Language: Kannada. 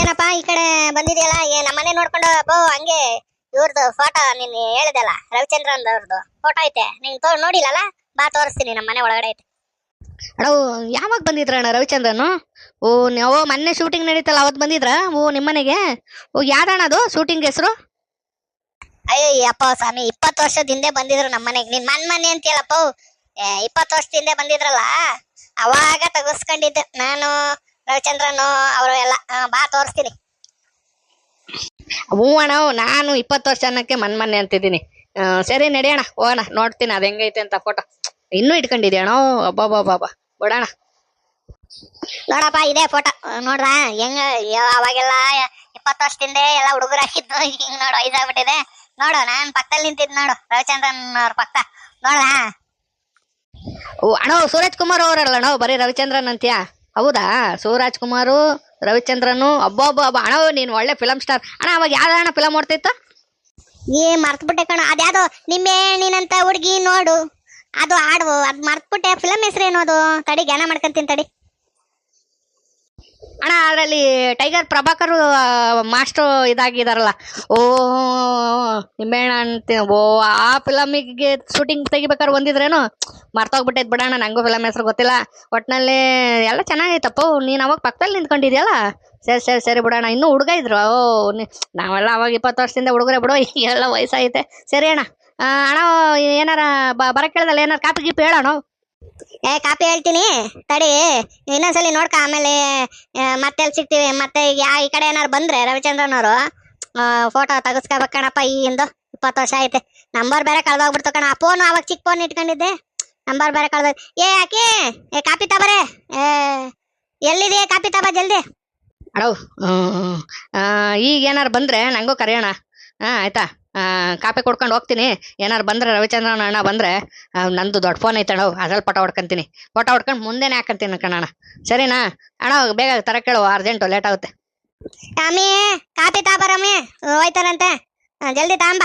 ಏನಪ್ಪ ಈ ಕಡೆ ಬಂದಿದೆಯಲ್ಲ? ಏ ನಮ್ಮನೆ ನೋಡ್ಕೊಂಡು ಬೋ ಹಂಗೆ ಇವ್ರದ್ದು ಫೋಟೋ ನೀನ್ ಹೇಳಿದೆಲ್ಲ ರವಿಚಂದ್ರನ್ ಅವ್ರದ್ದು ಫೋಟೋ ಐತೆ. ನೀನ್ ತೋ ನೋಡಿಲ್ಲಲ್ಲ? ಬಾ ತೋರಿಸ್ತೀನಿ ನಮ್ಮ ಮನೆ ಒಳಗಡೆ ಐತೆ. ಅಣ್ಣ ಯಾವಾಗ ಬಂದಿದ್ರಣ್ಣ ರವಿಚಂದ್ರನು? ಓ ನೀವು ಮೊನ್ನೆ ಶೂಟಿಂಗ್ ನಡೀತಲ್ಲ ಅವತ್ತು ಬಂದಿದ್ರ? ಓ ನಿಮ್ಮನೆಗೆ? ಓ ಯಾವ್ದಣ್ಣ ಅದು ಶೂಟಿಂಗ್ ಹೆಸರು? ಅಯ್ಯೋ ಅಪ್ಪ ಸ್ವಾಮಿ ಇಪ್ಪತ್ತು ವರ್ಷದ ಹಿಂದೆ ಬಂದಿದ್ರು ನಮ್ಮ ಮನೆಗೆ ನಿನ್ ಮನ್ ಮನೆ ಅಂತೀಯಲ್ಲಪ್ಪ. ಇಪ್ಪತ್ತು ವರ್ಷದ ಹಿಂದೆ ಬಂದಿದ್ರಲ್ಲ? ಅವಾಗ ತಗಸ್ಕೊಂಡಿದ್ದೆ. ನಾನು ರವಿಚಂದ್ರನು ಅವರು ಎಲ್ಲ ಬಾ ತೋರಿಸ್ತೀನಿ. ಅಣ್ಣ, ನಾನು ಇಪ್ಪತ್ತು ವರ್ಷ ಅನ್ನಕ್ಕೆ ಮನ್ ಮೊನ್ನೆ ಅಂತಿದ್ದೀನಿ ಸರಿ ನಡೆಯೋಣ ಹೋಗೋಣ, ನೋಡ್ತೀನಿ ಅದು ಹೆಂಗೈತೆ ಅಂತ ಫೋಟೋ ಇನ್ನೂ ಇಟ್ಕೊಂಡಿದ್ದೆ ಅಣ್ಣ? ಅಬ್ಬಾ ಬಿಡೋಣ ನೋಡಪ್ಪ, ಇದೇ ಫೋಟೋ ನೋಡ್ರ ಹೆಂಗ ಅವಾಗೆಲ್ಲ ಇಪ್ಪತ್ತು ವರ್ಷದಿಂದ ಎಲ್ಲ ಹುಡುಗರು ಹಾಕಿದ್ದು ಹಿಂಗ್ ನೋಡು ವಯಸ್ಸಾಗ್ಬಿಟ್ಟಿದೆ ನೋಡು, ನಾನು ಪಕ್ಕದಲ್ಲಿ ನಿಂತಿದ್ ನೋಡು ರವಿಚಂದ್ರನ್ ಅವ್ರ ಪಕ್ಕ. ನೋಡ್ರ ಓ, ಅಣ್ಣ ಸೂರಜ್ ಕುಮಾರ್ ಅವರಲ್ಲ ಅಣ್ಣ, ಬರೀ ರವಿಚಂದ್ರನ್ ಅಂತ್ಯಾ? ಹೌದಾ? ಶಿವರಾಜ್ ಕುಮಾರು, ರವಿಚಂದ್ರನು ಅಬ್ಬಬ್ಬ ಅಬ್ಬ ಅಣ್ಣ, ನೀನು ಒಳ್ಳೆ ಫಿಲಮ್ ಸ್ಟಾರ್ ಅಣ್ಣ, ಅವಾಗ ಯಾವ್ದಣ್ಣ ಫಿಲಮ್ ಓಡ್ತಿತ್ತು? ಏ, ಮರ್ತ್ಬಿಟ್ಟೆ ಕಣ. ಅದ್ಯಾವ್ದು? ನಿಮ್ಮೆ ನೀನಂತ ಹುಡುಗಿ ನೋಡು. ಅದು ಆಡು ಅದು ಮರ್ತ್ಬಿಟ್ಟೆ. ಫಿಲಮ್ ಹೆಸರೇನು ಅದು? ತಡಿ ಜ್ಞಾನ ಮಾಡ್ಕೊಂತೀನಿ ತಡಿ. ಅಣ್ಣ, ಅದರಲ್ಲಿ ಟೈಗರ್ ಪ್ರಭಾಕರ್ ಮಾಸ್ಟರ್ ಇದಾಗಿದಾರಲ್ಲ. ಓ ನಿಂಬೆಣ್ಣ ಅಂತ, ಓ, ಆ ಫಿಲಮಿಗೆ ಶೂಟಿಂಗ್ ತೆಗಿಬೇಕಾದ್ರೆ ಬಂದಿದ್ರೇನು ಮರ್ತೋಗ್ಬಿಟ್ಟೈತೆ ಬಿಡಣ್ಣ ನಂಗೂ ಫಿಲಮ್ ಹೆಸರು ಗೊತ್ತಿಲ್ಲ. ಒಟ್ಟಿನಲ್ಲಿ ಎಲ್ಲ ಚೆನ್ನಾಗೈತಪ್ಪ, ನೀನು ಅವಾಗ ಪಕ್ಕದಲ್ಲಿ ನಿಂತ್ಕೊಂಡಿದ್ಯಲ್ಲ? ಸರಿ ಸರಿ ಸರಿ ಬಿಡೋಣ ಇನ್ನೂ ಹುಡುಗ ಇದ್ರು. ಓ ನಾವೆಲ್ಲ ಅವಾಗ ಇಪ್ಪತ್ತು ವರ್ಷದಿಂದ ಹುಡುಗರೇ ಬಿಡೋ ಎಲ್ಲ ವಯಸ್ಸಾಗೈತೆ ಸರಿ ಅಣ್ಣ ಅಣ್ಣ, ಏನಾರ ಬರಕ್ಕೆ ಕೇಳ್ದಲ್ಲ, ಏನಾರ ಕಾಪಿ ಗೀಪಿ ಹೇಳೋಣ ಏ, ಕಾಪಿ ಹೇಳ್ತೀನಿ. ತಡಿ. ಇನ್ನೊಂದ್ಸಲಿ ನೋಡ್ಕ, ಆಮೇಲೆ ಮತ್ತೆ ಎಲ್ಲಿ ಸಿಗ್ತೀವಿ. ಮತ್ತೆ ಈಗ ಯಾ ಈ ಕಡೆ ಏನಾರು ಬಂದ್ರೆ ರವಿಚಂದ್ರನ್ ಅವರು ಫೋಟೋ ತೆಗಿಸ್ಕೋಬೇಕಣಪ್ಪ ಈ ಇಂದು ಇಪ್ಪತ್ತು ವರ್ಷ ಐತೆ ನಂಬರ್ ಬೇರೆ ಕಳ್ದೋಗ್ಬಿಡ್ತು ಕಣ. ಆ ಫೋನ್ ಅವಾಗ ಚಿಕ್ಕ ಫೋನ್ ಇಟ್ಕೊಂಡಿದ್ದೆ. ನಂಬರ್ ಬೇರೆ ಕಳ್ದೋಗ್ ಏ ಯಾಕೆ ಏ, ಕಾಪಿ ತಬರೆ ಏ, ಎಲ್ಲಿದೆ, ಕಾಪಿ ತಬ ಜಲ್ದಿ. ಅಡೋ ಈಗ ಏನಾರು ಬಂದ್ರೆ ನಂಗೂ ಕರೆಯೋಣ. ಹಾಂ ಆಯ್ತಾ? ಕಾಪಿ ಕೊಡ್ಕೊಂಡು ಹೋಗ್ತೀನಿ. ಏನಾರು ಬಂದ್ರೆ ರವಿಚಂದ್ರ ಅಣ್ಣ ಬಂದರೆ ನಂದು ದೊಡ್ಡ ಫೋನ್ ಐತೆ ಅಣ್ಣ ಅದ್ರಲ್ಲಿ ಪಟ ಹೊಡ್ಕೊಂತೀನಿ. ಪಟ ಹೊಡ್ಕೊಂಡು ಮುಂದೆನೇ ಹಾಕಂತೀನಿ ಕಣಣ್ಣ. ಸರಿನಾ? ಅಣ್ಣ ಬೇಗ ತರ ಕೇಳು ಅರ್ಜೆಂಟು ಲೇಟ್ ಆಗುತ್ತೆ. ಅಮ್ಮಿ ಕಾಪಿ ತಾಬರಮ್ಮಿ ಹೋಯ್ತಾರಂತೆ ಆ, ಜಲ್ದಿ ತಾಂಬ.